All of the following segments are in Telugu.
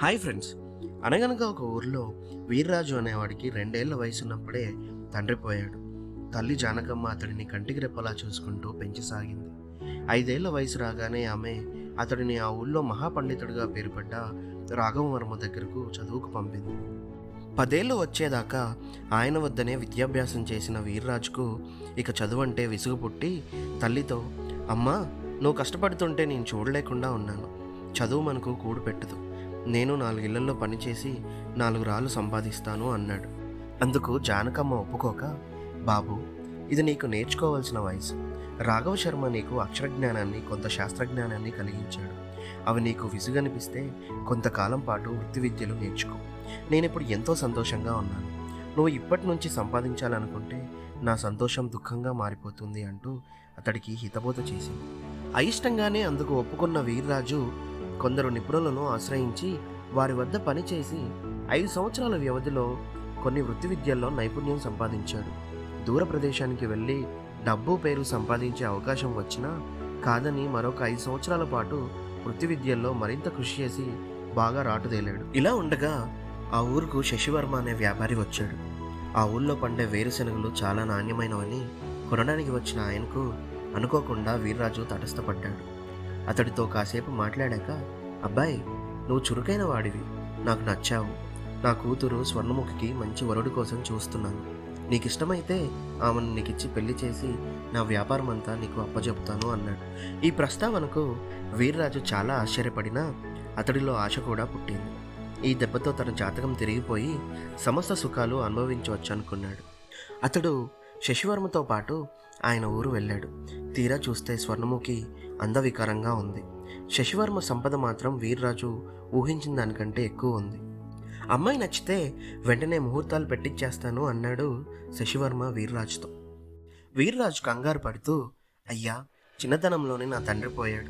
Hi friends. అనగనగా ఒక ఊర్లో వీర్రాజు అనేవాడికి రెండేళ్ళ వయసున్నప్పుడే తండ్రి పోయాడు. తల్లి జానకమ్మ అతడిని కంటికి రెప్పలా చూసుకుంటూ పెంచసాగింది ఐదేళ్ళ వయసు రాగానే ఆమె అతడిని ఆ ఊళ్ళో మహాపండితుడిగా పేరుపడ్డ రాఘవవర్మ దగ్గరకు చదువుకు పంపింది. పదేళ్ళు వచ్చేదాకా ఆయన వద్దనే విద్యాభ్యాసం చేసిన వీర్రాజుకు ఇక చదువు అంటే విసుగు పుట్టి తల్లితో అమ్మా నువ్వు కష్టపడుతుంటే నేను చూడలేకుండా ఉన్నాను. చదువు మనకు కూడు పెట్టదు. నేను నాలుగిళ్ళలో పనిచేసి నాలుగు రాళ్ళు సంపాదిస్తాను అన్నాడు. అందుకు జానకమ్మ ఒప్పుకోక బాబు ఇది నీకు నేర్చుకోవాల్సిన వయసు. రాఘవ శర్మ నీకు అక్షరజ్ఞానాన్ని కొంత శాస్త్రజ్ఞానాన్ని కలిగించాడు. అవి నీకు విసుగనిపిస్తే కొంతకాలం పాటు వృత్తి విద్యలు నేర్చుకో. నేనిప్పుడు ఎంతో సంతోషంగా ఉన్నాను. నువ్వు ఇప్పటి నుంచి సంపాదించాలనుకుంటే నా సంతోషం దుఃఖంగా మారిపోతుంది అంటూ అతడికి హితబోధ చేసింది. అయిష్టంగానే అందుకు ఒప్పుకున్న వీర్రాజు కొందరు నిపుణులను ఆశ్రయించి వారి వద్ద పనిచేసి ఐదు సంవత్సరాల వ్యవధిలో కొన్ని వృత్తి విద్యల్లో నైపుణ్యం సంపాదించాడు దూర ప్రదేశానికి వెళ్ళి డబ్బు పేరు సంపాదించే అవకాశం వచ్చినా కాదని మరొక ఐదు సంవత్సరాల పాటు వృత్తి విద్యల్లో మరింత కృషి చేసి బాగా రాటుదేలాడు. ఇలా ఉండగా ఆ ఊరుకు శశివర్మ అనే వ్యాపారి వచ్చాడు. ఆ ఊళ్ళో పండే వేరుశనగలు చాలా నాణ్యమైనవని కొనడానికి వచ్చిన ఆయనకు అనుకోకుండా వీర్రాజు తటస్థపడ్డాడు. అతడితో కాసేపు మాట్లాడాక అబ్బాయి నువ్వు చురుకైన వాడివి. నాకు నచ్చావు. నా కూతురు స్వర్ణముఖికి మంచి వరుడి కోసం చూస్తున్నాను. నీకు ఇష్టమైతే ఆమెను నీకిచ్చి పెళ్ళి చేసి నా వ్యాపారం అంతా నీకు అప్పచెప్తాను అన్నాడు. ఈ ప్రస్తావనకు వీర్రాజు చాలా ఆశ్చర్యపడినా అతడిలో ఆశ కూడా పుట్టింది. ఈ దెబ్బతో తన జాతకం తిరిగిపోయి సమస్త సుఖాలు అనుభవించవచ్చు అనుకున్నాడు అతడు శశివర్మతో పాటు ఆయన ఊరు వెళ్ళాడు. తీరా చూస్తే స్వర్ణముఖి అందవికారంగా ఉంది. శశివర్మ సంపద మాత్రం వీర్రాజు ఊహించిన దానికంటే ఎక్కువ ఉంది. అమ్మాయి నచ్చితే వెంటనే ముహూర్తాలు పెట్టిచ్చేస్తాను అన్నాడు శశివర్మ వీర్రాజుతో. వీర్రాజు కంగారు పడుతూ అయ్యా చిన్నతనంలోనే నా తండ్రి పోయాడు.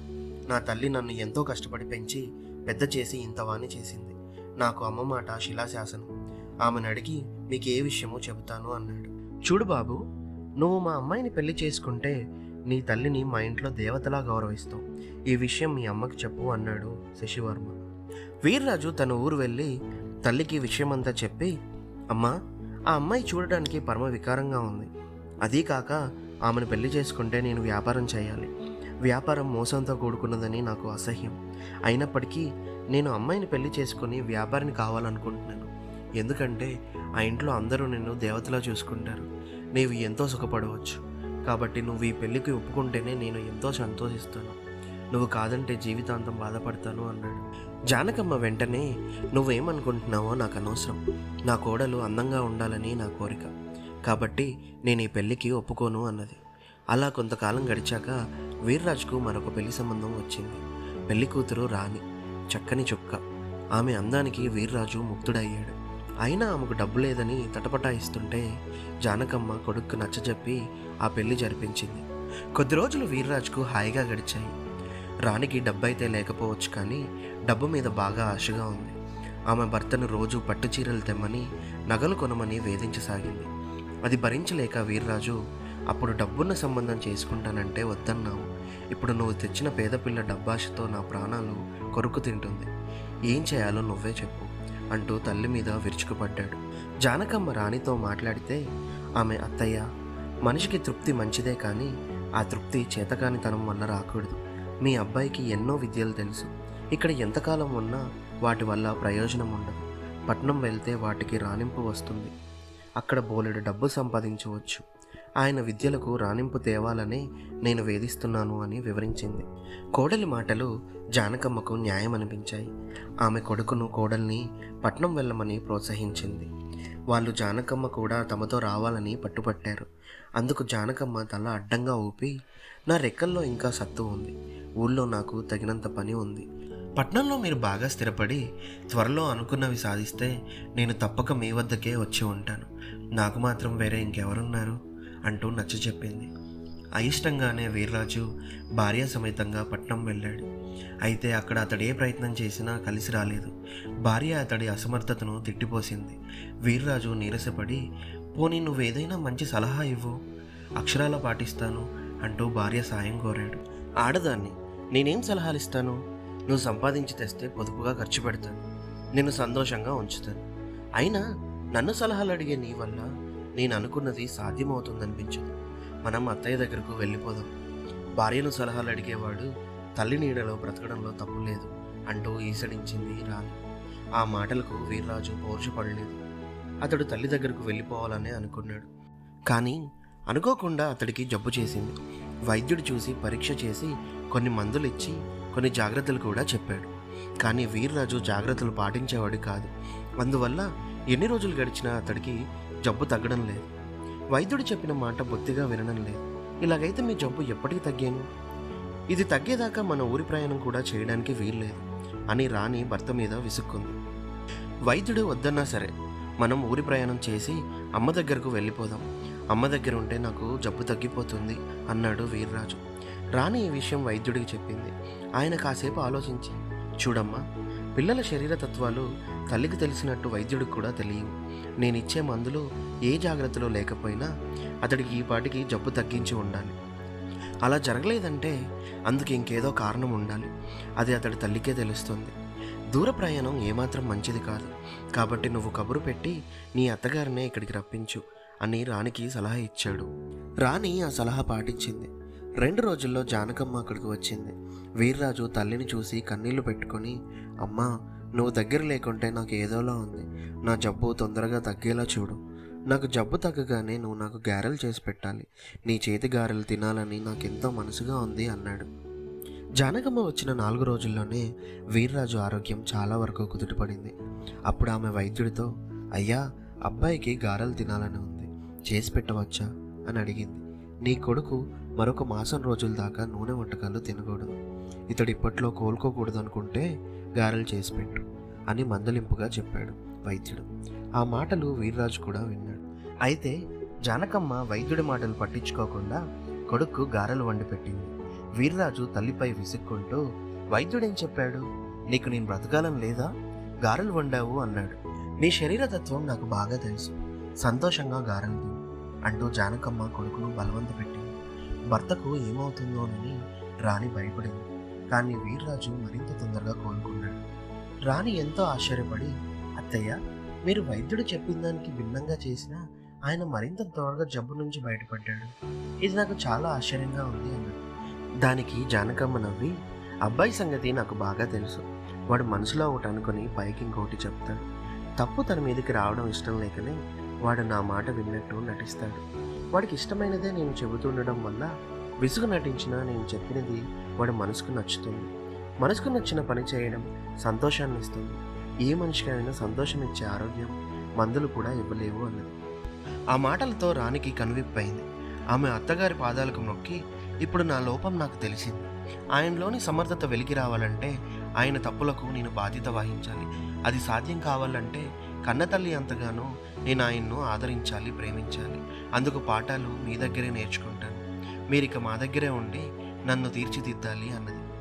నా తల్లి నన్ను ఎంతో కష్టపడి పెంచి పెద్ద చేసి ఇంతవాణి చేసింది. నాకు అమ్మ మాట శిలాశాసనం. ఆమెను అడిగి మీకు ఏ విషయమో చెబుతాను అన్నాడు. చూడు బాబు నువ్వు మా అమ్మాయిని పెళ్ళి చేసుకుంటే నీ తల్లిని మా ఇంట్లో దేవతలా గౌరవిస్తాం. ఈ విషయం మీ అమ్మకి చెప్పు అన్నాడు శశివర్మ. వీర్రాజు తన ఊరు వెళ్ళి తల్లికి విషయమంతా చెప్పి అమ్మా ఆ అమ్మాయి చూడడానికి పరమ వికారంగా ఉంది. అదీ కాక ఆమెను పెళ్ళి చేసుకుంటే నేను వ్యాపారం చేయాలి. వ్యాపారం మోసంతో కూడుకున్నదని నాకు అసహ్యం. అయినప్పటికీ నేను అమ్మాయిని పెళ్ళి చేసుకుని వ్యాపారిని కావాలనుకుంటున్నాను. ఎందుకంటే ఆ ఇంట్లో అందరూ నిన్ను దేవతలా చూసుకుంటారు. నీవు ఎంతో సుఖపడవచ్చు. కాబట్టి నువ్వు ఈ పెళ్ళికి ఒప్పుకుంటేనే నేను ఎంతో సంతోషిస్తాను. నువ్వు కాదంటే జీవితాంతం బాధపడతాను అన్నాడు. జానకమ్మ వెంటనే నువ్వేమనుకుంటున్నావో నాకు అనవసరం. నా కోడలు అందంగా ఉండాలని నా కోరిక. కాబట్టి నేను ఈ పెళ్ళికి ఒప్పుకోను అన్నది. అలా కొంతకాలం గడిచాక వీర్రాజ్కు మరొక పెళ్ళి సంబంధం వచ్చింది. పెళ్ళి కూతురు రాణి చక్కని చుక్క. ఆమె అందానికి వీర్రాజు ముక్తుడయ్యాడు. అయినా ఆమెకు డబ్బు లేదని తటపటాయిస్తుంటే జానకమ్మ కొడుక్కు నచ్చజెప్పి ఆ పెళ్ళి జరిపించింది. కొద్ది రోజులు వీర్రాజుకు హాయిగా గడిచాయి. రాణికి డబ్బైతే లేకపోవచ్చు కానీ డబ్బు మీద బాగా ఆశగా ఉంది. ఆమె భర్తను రోజు పట్టు చీరలు తెమ్మని నగలు కొనమని వేధించసాగింది. అది భరించలేక వీర్రాజు అప్పుడు డబ్బున్న సంబంధం చేసుకుంటానంటే వద్దన్నావు. ఇప్పుడు నువ్వు తెచ్చిన పేదపిల్ల డబ్బాషతో నా ప్రాణాలు కొరుకు తింటుంది. ఏం చేయాలో నువ్వే చెప్పు అంటూ తల్లి మీద విరుచుకుపడ్డాడు. జానకమ్మ రాణితో మాట్లాడితే ఆమె అత్తయ్య మనిషికి తృప్తి మంచిదే కానీ ఆ తృప్తి చేతకానితనం వల్ల రాకూడదు. మీ అబ్బాయికి ఎన్నో విద్యలు తెలుసు. ఇక్కడ ఎంతకాలం ఉన్నా వాటి వల్ల ప్రయోజనం ఉండదు. పట్నం వెళ్తే వాటికి రాణింపు వస్తుంది. అక్కడ బోలెడు డబ్బు సంపాదించవచ్చు. ఆయన విద్యలకు రాణింపు తేవాలని నేను వేధిస్తున్నాను అని వివరించింది. కోడలి మాటలు జానకమ్మకు న్యాయం అనిపించాయి ఆమె కొడుకును కోడల్ని పట్నం వెళ్ళమని ప్రోత్సహించింది. వాళ్ళు జానకమ్మ కూడా తమతో రావాలని పట్టుపట్టారు. అందుకు జానకమ్మ తల అడ్డంగా ఊపి నా రెక్కల్లో ఇంకా సత్తు ఉంది. ఊళ్ళో నాకు తగినంత పని ఉంది. పట్నంలో మీరు బాగా స్థిరపడి త్వరలో అనుకున్నవి సాధిస్తే నేను తప్పక మీ వద్దకే వచ్చి ఉంటాను. నాకు మాత్రం వేరే ఇంకెవరున్నారు? అంటూ నచ్చ చెప్పింది అయిష్టంగానే వీర్రాజు భార్య సమేతంగా పట్నం వెళ్ళాడు. అయితే అక్కడ అతడు ఏ ప్రయత్నం చేసినా కలిసి రాలేదు. భార్య అతడి అసమర్థతను తిట్టిపోసింది. వీర్రాజు నీరసపడి పోనీ నువ్వేదైనా మంచి సలహా ఇవ్వు. అక్షరాల పాటిస్తాను అంటూ భార్య సాయం కోరాడు. ఆడదాన్ని. నేనేం సలహాలు ఇస్తాను? నువ్వు సంపాదించి తెస్తే పొదుపుగా ఖర్చు పెడతాను. నేను సంతోషంగా ఉంచుతాను. అయినా నన్ను సలహాలు అడిగే నీ వల్ల నేను అనుకున్నది సాధ్యమవుతుందనిపించదు. మనం అత్తయ్య దగ్గరకు వెళ్ళిపోదాం. భార్యను సలహాలు అడిగేవాడు తల్లి నీడలో బ్రతకడంలో తప్పు లేదు అంటూ ఈసడించింది రాణి. ఆ మాటలకు వీర్రాజు పౌరుషపడలేదు అతడు తల్లి దగ్గరకు వెళ్ళిపోవాలని అనుకున్నాడు. కానీ అనుకోకుండా అతడికి జబ్బు చేసింది. వైద్యుడు చూసి పరీక్ష చేసి కొన్ని మందులు ఇచ్చి కొన్ని జాగ్రత్తలు కూడా చెప్పాడు. కానీ వీర్రాజు జాగ్రత్తలు పాటించేవాడు కాదు. అందువల్ల ఎన్ని రోజులు గడిచినా అతడికి జబ్బు తగ్గడం లేదు. వైద్యుడు చెప్పిన మాట బొత్తిగా వినడం లేదు. ఇలాగైతే మీ జబ్బు ఎప్పటికి తగ్గాను? ఇది తగ్గేదాకా మన ఊరి ప్రయాణం కూడా చేయడానికి వీల్లేదు. అని రాణి భర్త మీద విసుక్కుంది. వైద్యుడు వద్దన్నా సరే మనం ఊరి ప్రయాణం చేసి అమ్మ దగ్గరకు వెళ్ళిపోదాం. అమ్మ దగ్గర ఉంటే నాకు జబ్బు తగ్గిపోతుంది అన్నాడు వీర్రాజు. రాణి ఈ విషయం వైద్యుడికి చెప్పింది. ఆయన కాసేపు ఆలోచించి చూడమ్మా పిల్లల శరీర తత్వాలు తల్లికి తెలిసినట్టు వైద్యుడికి కూడా తెలియవు. నేను ఇచ్చే మందులు ఏ జాగ్రత్తలో లేకపోయినా అతడికి ఈ పాటికి జబ్బు తగ్గించి ఉండాలి. అలా జరగలేదంటే అందుకు ఇంకేదో కారణం ఉండాలి. అది అతడి తల్లికే తెలుస్తుంది. దూర ప్రయాణం ఏమాత్రం మంచిది కాదు. కాబట్టి నువ్వు కబురు పెట్టి నీ అత్తగారినే ఇక్కడికి రప్పించు అని రాణికి సలహా ఇచ్చాడు. రాణి ఆ సలహా పాటించింది. రెండు రోజుల్లో జానకమ్మ అక్కడికి వచ్చింది. వీర్రాజు తల్లిని చూసి కన్నీళ్ళు పెట్టుకొని అమ్మా నువ్వు దగ్గర లేకుంటే నాకు ఏదోలా ఉంది. నా జబ్బు తొందరగా తగ్గేలా చూడు. నాకు జబ్బు తగ్గగానే నువ్వు నాకు గారెలు చేసి పెట్టాలి. నీ చేతి గారెలు తినాలని నాకెంతో మనసుగా ఉంది అన్నాడు. జానకమ్మ వచ్చిన నాలుగు రోజుల్లోనే వీర్రాజు ఆరోగ్యం చాలా వరకు కుదుటపడింది. అప్పుడు ఆమె వైద్యుడితో అయ్యా అబ్బాయికి గారెలు తినాలని ఉంది. చేసి పెట్టవచ్చా? అని అడిగింది. నీ కొడుకు మరొక మాసం రోజుల దాకా నూనె వంటకాలు తినకూడదు. ఇతడు ఇప్పట్లో కోలుకోకూడదనుకుంటే గారెలు చేసి పెట్టు అని మందలింపుగా చెప్పాడు వైద్యుడు. ఆ మాటలు వీర్రాజు కూడా విన్నాడు. అయితే జానకమ్మ వైద్యుడి మాటలు పట్టించుకోకుండా కొడుకు గారెలు వండి పెట్టింది. వీర్రాజు తల్లిపై విసుక్కుంటూ వైద్యుడేం చెప్పాడు? నీకు నేను బ్రతకాలం లేదా? గారెలు వండావు అన్నాడు. నీ శరీరతత్వం నాకు బాగా తెలుసు. సంతోషంగా గారెలు తిను అంటూ జానకమ్మ కొడుకును బలవంత పెట్టింది. భర్తకు ఏమవుతుందోనని రాణి భయపడింది. కానీ వీర్రాజు మరింత తొందరగా కోలుకున్నాడు. రాణి ఎంతో ఆశ్చర్యపడి అత్తయ్య మీరు వైద్యుడు చెప్పిన దానికి భిన్నంగా చేసినా ఆయన మరింత త్వరగా జబ్బు నుంచి బయటపడ్డాడు. ఇది నాకు చాలా ఆశ్చర్యంగా ఉంది అన్నాడు. దానికి జానకమ్మ నవ్వి అబ్బాయి సంగతి నాకు బాగా తెలుసు. వాడు మనసులో ఒకటి అనుకుని పైకి ఇంకోటి చెప్తాడు. తప్పు తన మీదకి రావడం ఇష్టం లేకనే వాడు నా మాట విన్నట్టు నటిస్తాడు. వాడికి ఇష్టమైనదే నేను చెబుతుండడం వల్ల విసుగు నటించినా నేను చెప్పినది వాడి మనసుకు నచ్చుతుంది. మనసుకు నచ్చిన పని చేయడం సంతోషాన్ని ఇస్తుంది. ఏ మనిషికైనా సంతోషం ఇచ్చే ఆరోగ్యం మందులు కూడా ఇవ్వలేవు అన్నది. ఆ మాటలతో రాణికి కనువిప్పైంది. ఆమె అత్తగారి పాదాలకు నొక్కి ఇప్పుడు నా లోపం నాకు తెలిసింది. ఆయనలోని సమర్థత వెలికి రావాలంటే ఆయన తప్పులకు నేను బాధ్యత వహించాలి. అది సాధ్యం కావాలంటే కన్నతల్లి అంతగానో నేను ఆయన్ను ఆదరించాలి ప్రేమించాలి. అందుకు పాఠాలు మీ దగ్గరే నేర్చుకుంటాను. మీరిక మా దగ్గరే ఉండి నన్ను తీర్చిదిద్దాలి అన్నది.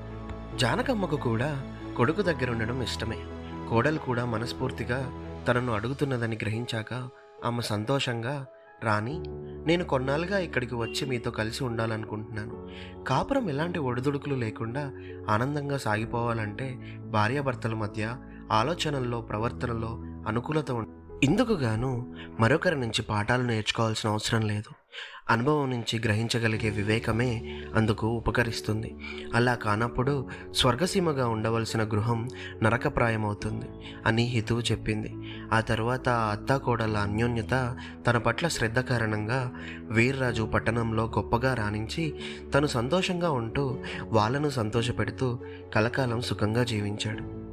జానకమ్మకు కూడా కొడుకు దగ్గర ఉండడం ఇష్టమే. కోడలు కూడా మనస్ఫూర్తిగా తనను అడుగుతున్నదని గ్రహించాక ఆమె సంతోషంగా రాణి నేను కొన్నాళ్ళుగా ఇక్కడికి వచ్చి మీతో కలిసి ఉండాలనుకుంటున్నాను. కాపురం ఎలాంటి ఒడిదుడుకులు లేకుండా ఆనందంగా సాగిపోవాలంటే భార్యాభర్తల మధ్య ఆలోచనల్లో ప్రవర్తనలో అనుకూలత ఇందుకు గాను మరొకరి నుంచి పాఠాలు నేర్చుకోవాల్సిన అవసరం లేదు. అనుభవం నుంచి గ్రహించగలిగే వివేకమే అందుకు ఉపకరిస్తుంది. అలా కానప్పుడు స్వర్గసీమగా ఉండవలసిన గృహం నరకప్రాయమవుతుంది అని హితువు చెప్పింది. ఆ తరువాత ఆ అత్తాకోడళ్ళ అన్యోన్యత తన పట్ల శ్రద్ధ కారణంగా వీర్రాజు పట్టణంలో గొప్పగా రాణించి తను సంతోషంగా ఉంటూ వాళ్ళను సంతోషపెడుతూ కలకాలం సుఖంగా జీవించాడు.